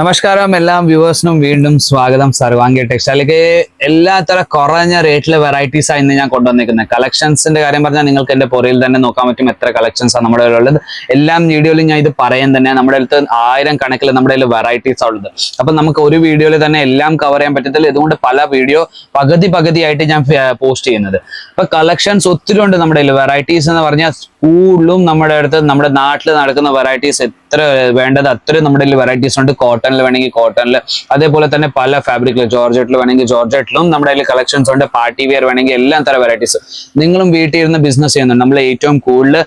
നമസ്കാരം. എല്ലാ വ്യൂവേഴ്സിനും വീണ്ടും സ്വാഗതം. സർവാംഗി ടെക്സ്റ്റൈലിലേക്ക് എല്ലാത്തര കുറഞ്ഞ റേറ്റിലെ വെറൈറ്റീസ് ആണ് ഇന്ന് ഞാൻ കൊണ്ടുവന്നിരിക്കുന്നത് കളക്ഷൻസിന്റെ കാര്യം പറഞ്ഞാൽ നിങ്ങൾക്ക് എന്റെ പുറയിൽ തന്നെ നോക്കാൻ പറ്റും എത്ര കളക്ഷൻസ് ആണ് നമ്മുടെ ഉള്ളത് എല്ലാം വീഡിയോയിലും ഞാൻ ഇത് പറയാൻ തന്നെ നമ്മുടെ അടുത്ത് ആയിരം കണക്കിൽ നമ്മുടെ കയ്യിൽ വെറൈറ്റീസ് ഉള്ളത്. അപ്പൊ നമുക്ക് ഒരു വീഡിയോയിൽ തന്നെ എല്ലാം കവർ ചെയ്യാൻ പറ്റത്തില്ല. ഇതുകൊണ്ട് പല വീഡിയോ പകുതി പകുതിയായിട്ട് ഞാൻ പോസ്റ്റ് ചെയ്യുന്നത്. അപ്പൊ കളക്ഷൻസ് ഒത്തിരി ഉണ്ട് നമ്മുടെ കയ്യിൽ വെറൈറ്റീസ് എന്ന് പറഞ്ഞാൽ സ്കൂളിലും നമ്മുടെ അടുത്ത് നമ്മുടെ നാട്ടിൽ നടക്കുന്ന വെറൈറ്റീസ് എത്ര വേണ്ടത് അത്രയും നമ്മുടെ അതിൽ വെറൈറ്റീസ് ഉണ്ട്. കോട്ടണിൽ വേണമെങ്കിൽ കോട്ടണിൽ അതേപോലെ തന്നെ പല ഫാബ്രിക്കിൽ ജോർജറ്റിൽ വേണമെങ്കിൽ ജോർജറ്റിലും നമ്മുടെ കയ്യിൽ കളക്ഷൻസ് ഉണ്ട്. പാർട്ടി വെയർ വേണമെങ്കിൽ എല്ലാം തരം വെറൈറ്റീസ് നിങ്ങളും വീട്ടിൽ ഇരുന്ന് ബിസിനസ് ചെയ്യുന്നുണ്ട് നമ്മൾ ഏറ്റവും കൂടുതൽ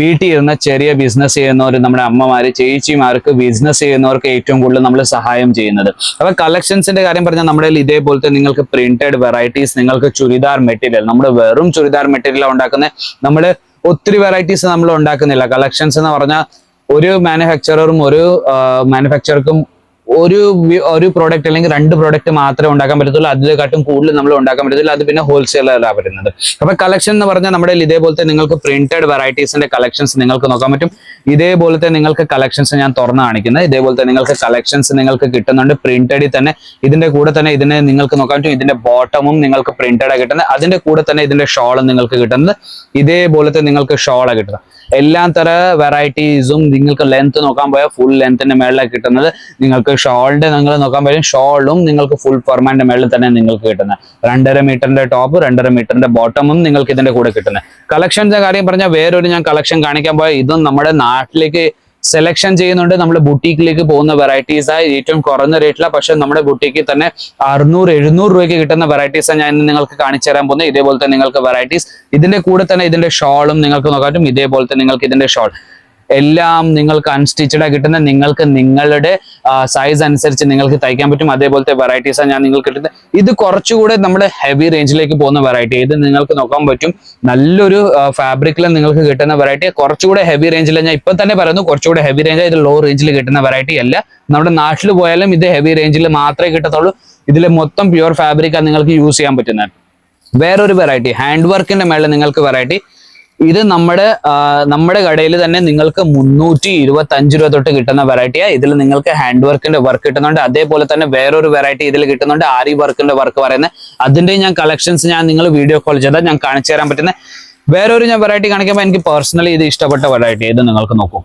വീട്ടിൽ ഇരുന്ന് ചെറിയ ബിസിനസ് ചെയ്യുന്നവർ നമ്മുടെ അമ്മമാർ ചേച്ചിമാർക്ക് ബിസിനസ് ചെയ്യുന്നവർക്ക് ഏറ്റവും കൂടുതൽ നമ്മൾ സഹായം ചെയ്യുന്നത്. അപ്പൊ കളക്ഷൻസിന്റെ കാര്യം പറഞ്ഞാൽ നമ്മുടെ ഇതേപോലത്തെ നിങ്ങൾക്ക് പ്രിന്റഡ് വെറൈറ്റീസ് നിങ്ങൾക്ക് ചുരിദാർ മെറ്റീരിയൽ നമ്മൾ വെറും ചുരിദാർ മെറ്റീരിയൽ ഉണ്ടാക്കുന്ന. നമ്മൾ ഒത്തിരി വെറൈറ്റീസ് നമ്മൾ ഉണ്ടാക്കുന്നില്ല. കളക്ഷൻസ് എന്ന് പറഞ്ഞാൽ ഒരു മാനുഫാക്ചററും ഒരു മാനുഫാക്ചർക്കും ഒരു ഒരു പ്രോഡക്റ്റ് അല്ലെങ്കിൽ രണ്ട് പ്രോഡക്റ്റ് മാത്രമേ ഉണ്ടാക്കാൻ പറ്റത്തുള്ളൂ. അതിനെക്കാട്ടും കൂടുതൽ നമ്മൾ ഉണ്ടാക്കാൻ പറ്റത്തില്ല. അത് പിന്നെ ഹോൾസെയിലല്ല വരുന്നത്. അപ്പൊ കളക്ഷൻ എന്ന് പറഞ്ഞാൽ നമ്മുടെ ഇതേപോലത്തെ നിങ്ങൾക്ക് പ്രിന്റഡ് വെറൈറ്റീസിന്റെ കളക്ഷൻസ് നിങ്ങൾക്ക് നോക്കാൻ പറ്റും. ഇതേപോലത്തെ നിങ്ങൾക്ക് കളക്ഷൻസ് ഞാൻ തുറന്ന് കാണിക്കുന്നത് ഇതേപോലത്തെ നിങ്ങൾക്ക് കളക്ഷൻസ് നിങ്ങൾക്ക് കിട്ടുന്നുണ്ട്. പ്രിന്റഡിൽ തന്നെ ഇതിന്റെ കൂടെ തന്നെ ഇതിനെ നിങ്ങൾക്ക് നോക്കാൻ പറ്റും. ഇതിന്റെ ബോട്ടമും നിങ്ങൾക്ക് പ്രിന്റഡാണ് കിട്ടുന്നത്. അതിന്റെ കൂടെ തന്നെ ഇതിന്റെ ഷോളും നിങ്ങൾക്ക് കിട്ടുന്നത്. ഇതേപോലത്തെ നിങ്ങൾക്ക് ഷോളാണ് കിട്ടുന്നത്. എല്ലാ തര വെറൈറ്റീസും നിങ്ങൾക്ക് ലെങ്ത് നോക്കാൻ പോയാൽ ഫുൾ ലെങ്ത്തിന്റെ മേളിലാണ് കിട്ടുന്നത്. നിങ്ങൾക്ക് ഷോളിന്റെ നിങ്ങൾ നോക്കാൻ പറ്റും ഷോളും നിങ്ങൾക്ക് ഫുൾ ഫോർമാന്റെ മേളിൽ തന്നെ നിങ്ങൾക്ക് കിട്ടുന്നത്. രണ്ടര മീറ്ററിന്റെ ടോപ്പ് രണ്ടര മീറ്ററിന്റെ ബോട്ടമും നിങ്ങൾക്ക് ഇതിന്റെ കൂടെ കിട്ടുന്നത്. കളക്ഷന്റെ കാര്യം പറഞ്ഞാൽ വേറൊരു ഞാൻ കളക്ഷൻ കാണിക്കാൻ പോയാൽ ഇതും നമ്മുടെ നാട്ടിലേക്ക് സെലക്ഷൻ ചെയ്യുന്നുണ്ട്. നമ്മൾ ബുട്ടീക്കിലേക്ക് പോകുന്ന വെറൈറ്റീസ് ആയി ഏറ്റവും കുറഞ്ഞ റേറ്റിലാണ് പക്ഷെ നമ്മുടെ ബുട്ടീക്കിൽ തന്നെ അറുന്നൂറ് എഴുന്നൂറ് രൂപയ്ക്ക് കിട്ടുന്ന വെറൈറ്റീസ് ഞാൻ നിങ്ങൾക്ക് കാണിച്ചു തരാൻ പോകുന്നത്. ഇതേപോലത്തെ നിങ്ങൾക്ക് വെറൈറ്റീസ് ഇതിന്റെ കൂടെ തന്നെ ഇതിന്റെ ഷോളും നിങ്ങൾക്ക് നോക്കാൻ ഇതേപോലത്തെ നിങ്ങൾക്ക് ഇതിന്റെ ഷോൾ എല്ലാം നിങ്ങൾക്ക് അൺസ്റ്റിച്ചഡ് കിട്ടുന്ന നിങ്ങൾക്ക് നിങ്ങളുടെ സൈസ് അനുസരിച്ച് നിങ്ങൾക്ക് തയ്ക്കാൻ പറ്റും. അതേപോലത്തെ വെറൈറ്റീസാണ് ഞാൻ നിങ്ങൾക്ക് കിട്ടുന്നത് ഇത് കുറച്ചുകൂടെ നമ്മുടെ ഹെവി റേഞ്ചിലേക്ക് പോകുന്ന വെറൈറ്റി ഇത് നിങ്ങൾക്ക് നോക്കാൻ പറ്റും. നല്ലൊരു ഫാബ്രിക്കിൽ നിങ്ങൾക്ക് കിട്ടുന്ന വെറൈറ്റി കുറച്ചുകൂടെ ഹെവി റേഞ്ചിൽ ഞാൻ ഇപ്പം തന്നെ പറയുന്നു കുറച്ചുകൂടെ ഹെവി റേഞ്ച് ഇത് ലോ റേഞ്ചിൽ കിട്ടുന്ന വെറൈറ്റി അല്ല. നമ്മുടെ നാട്ടിൽ പോയാലും ഇത് ഹെവി റേഞ്ചിൽ മാത്രമേ കിട്ടത്തുള്ളൂ. ഇതിൽ മൊത്തം പ്യുവർ ഫാബ്രിക്കാണ് നിങ്ങൾക്ക് യൂസ് ചെയ്യാൻ പറ്റുന്നത്. വേറൊരു വെറൈറ്റി ഹാൻഡ് വർക്കിന്റെ മേളിൽ നിങ്ങൾക്ക് വെറൈറ്റി ഇത് നമ്മുടെ നമ്മുടെ കടയിൽ തന്നെ നിങ്ങൾക്ക് മുന്നൂറ്റി ഇരുപത്തി അഞ്ച് രൂപ തൊട്ട് കിട്ടുന്ന വെറൈറ്റിയാ ഇതിൽ നിങ്ങൾക്ക് ഹാൻഡ് വർക്കിന്റെ വർക്ക് കിട്ടുന്നുണ്ട്. അതേപോലെ തന്നെ വേറൊരു വെറൈറ്റി ഇതിൽ കിട്ടുന്നുണ്ട്. ആരി വർക്കിന്റെ വർക്ക് പറയുന്നത്. അതിന്റെ ഞാൻ കളക്ഷൻസ് ഞാൻ നിങ്ങൾ വീഡിയോ കോൾ ചെയ്താൽ ഞാൻ കാണിച്ചു തരാൻ പറ്റുന്ന വേറൊരു ഞാൻ വെറൈറ്റി കാണിക്കുമ്പോൾ എനിക്ക് പേഴ്സണലി ഇത് ഇഷ്ടപ്പെട്ട വെറൈറ്റി ഇത് നിങ്ങൾക്ക് നോക്കൂ.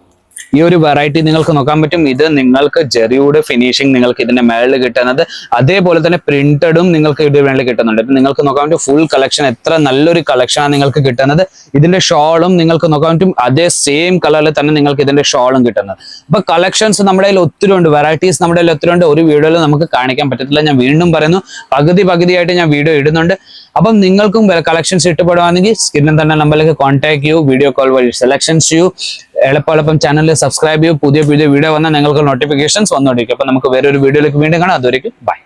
ഈ ഒരു വെറൈറ്റി നിങ്ങൾക്ക് നോക്കാൻ പറ്റും. ഇത് നിങ്ങൾക്ക് ജെറിയുടെ ഫിനിഷിംഗ് നിങ്ങൾക്ക് ഇതിന്റെ മേളിൽ കിട്ടുന്നത്. അതേപോലെ തന്നെ പ്രിന്റഡും നിങ്ങൾക്ക് ഇതിന്റെ മേളിൽ കിട്ടുന്നുണ്ട്. ഇപ്പൊ നിങ്ങൾക്ക് നോക്കാൻ പറ്റും ഫുൾ കളക്ഷൻ എത്ര നല്ലൊരു കളക്ഷനാണ് നിങ്ങൾക്ക് കിട്ടുന്നത്. ഇതിന്റെ ഷോളും നിങ്ങൾക്ക് നോക്കാൻ പറ്റും. അതേ സെയിം കളറിൽ തന്നെ നിങ്ങൾക്ക് ഇതിന്റെ ഷോളും കിട്ടുന്നത്. അപ്പൊ കളക്ഷൻസ് നമ്മുടെ കയ്യിൽ ഒത്തിരി ഉണ്ട്. വെറൈറ്റീസ് നമ്മുടെ കയ്യിൽ ഒത്തിരി ഉണ്ട്. ഒരു വീഡിയോയിൽ നമുക്ക് കാണിക്കാൻ പറ്റത്തില്ല. ഞാൻ വീണ്ടും പറയുന്നു. പകുതി പകുതിയായിട്ട് ഞാൻ വീഡിയോ ഇടുന്നുണ്ട്. അപ്പം നിങ്ങൾക്കും കളക്ഷൻസ് ഇഷ്ടപ്പെടുവാണെങ്കിൽ സ്ക്രീനിൽ തന്നെ നമ്പറിലേക്ക് കോൺടാക്ട് ചെയ്യൂ വീഡിയോ കോൾ വഴി സെലക്ഷൻസ് ചെയ്യൂ. എളുപ്പം ചാനലിൽ സബ്സ്ക്രൈബ് ചെയ്യൂ. പുതിയ പുതിയ വീഡിയോ വന്നാൽ നിങ്ങൾക്ക് നോട്ടിഫിക്കേഷൻസ് വന്നുകൊണ്ടിരിക്കും. അപ്പൊ നമുക്ക് വേറൊരു വീഡിയോയിലേക്ക് വീണ്ടും കാണാം. അതുവരെയും ബൈ